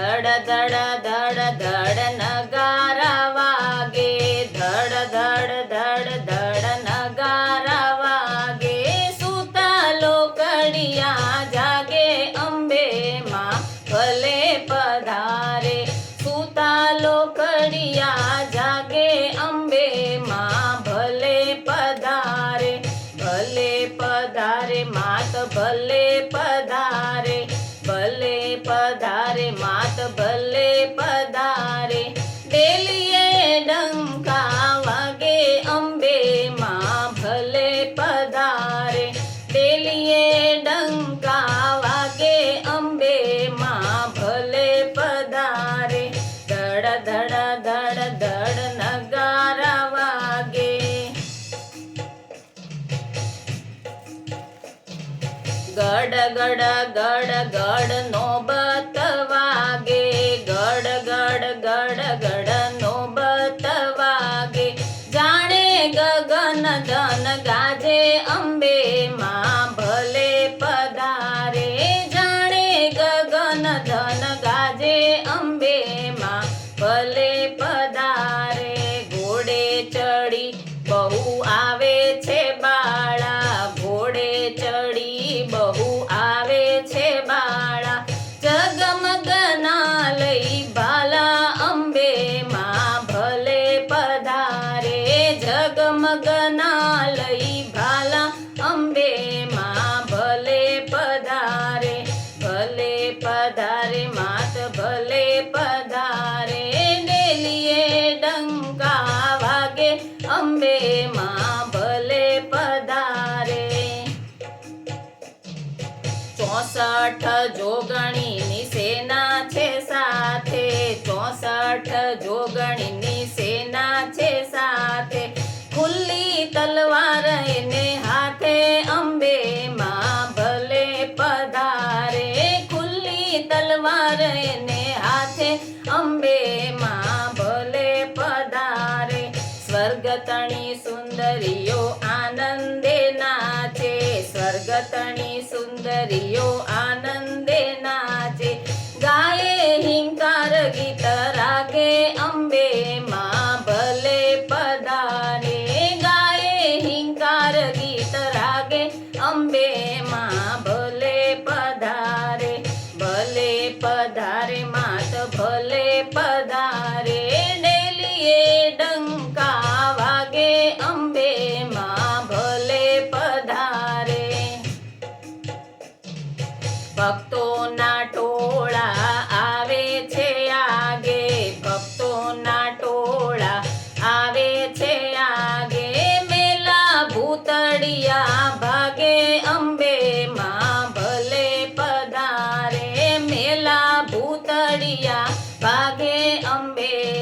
ધડ ધડ ધડ ધડ નગારા વાગે ધડ ધડ ધડ ધડ નગારા વાગે સુતા લોકડિયા જાગે અંબે માં ભલે પધારે સુતા લોકડિયા જાગે અંબે માં ભલે પધારે ભલે પધારે, માત ભલે પધારે. ગડ ગડ ગડ નો નોબત જોગણીની સેના છે સાથે. ચોસઠ જોગણીની સેના છે સાથે. ખુલ્લી તલવાર એને હાથે અંબે માં ભલે પધારે. ખુલ્લી તલવાર એને પધારે માત ભલે પધારે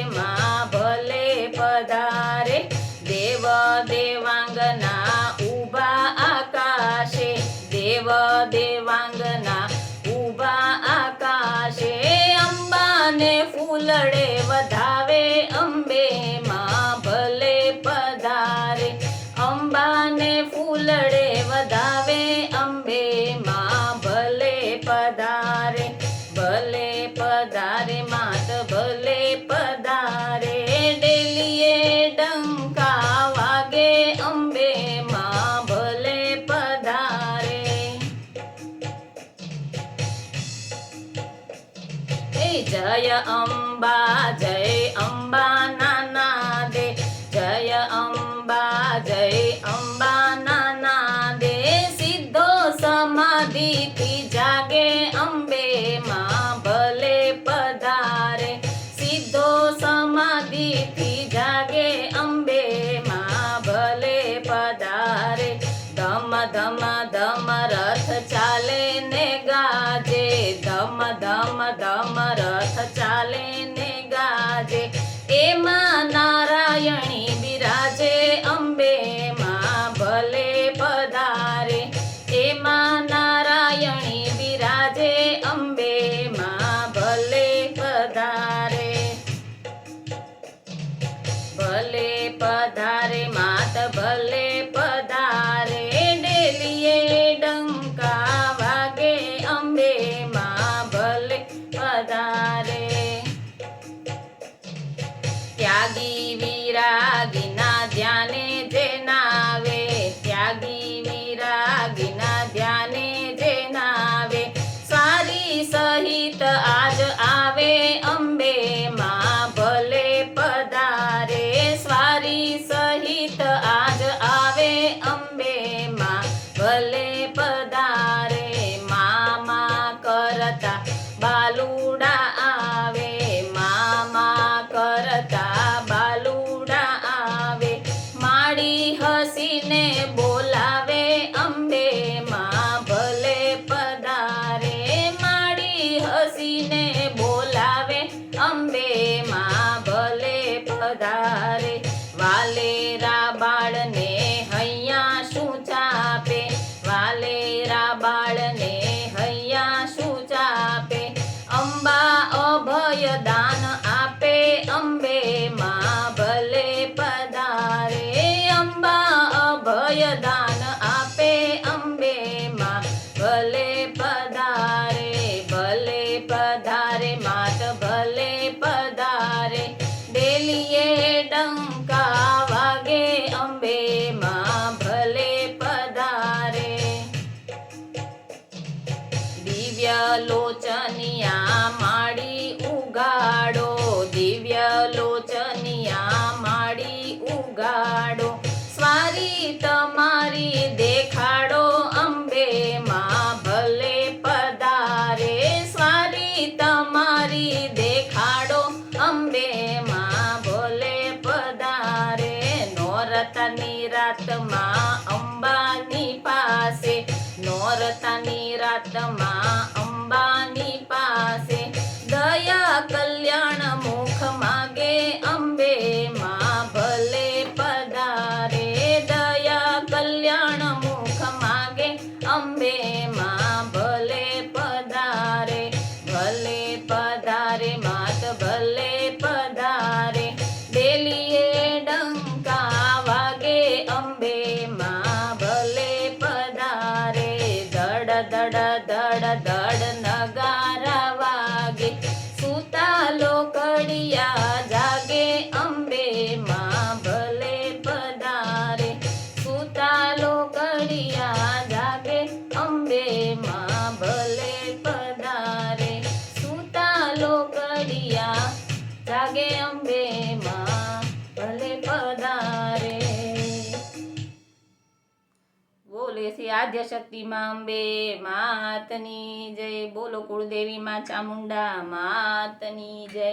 માં ભલે પધારે દેવ દેવાંગના ઊભા આકાશે, દેવ દેવાંગના ઊભા આકાશે. અંબાને ફૂલડે વધાવે અંબે પધારે, માત ભલે પધારે, ડેલીએ ડંકા વાગે અંબે માં ભલે પધારે. એ જય અંબા જય અંબા નાના દે જય અંબા જય અંબા નાના દે સિદ્ધો સમાધિથી ರಾಗಿ ವೀರಾ తని రథమ આરાધ્ય શક્તિ માં અંબે માતની જય. બોલો કુળદેવી માં ચામુંડા માતની જય.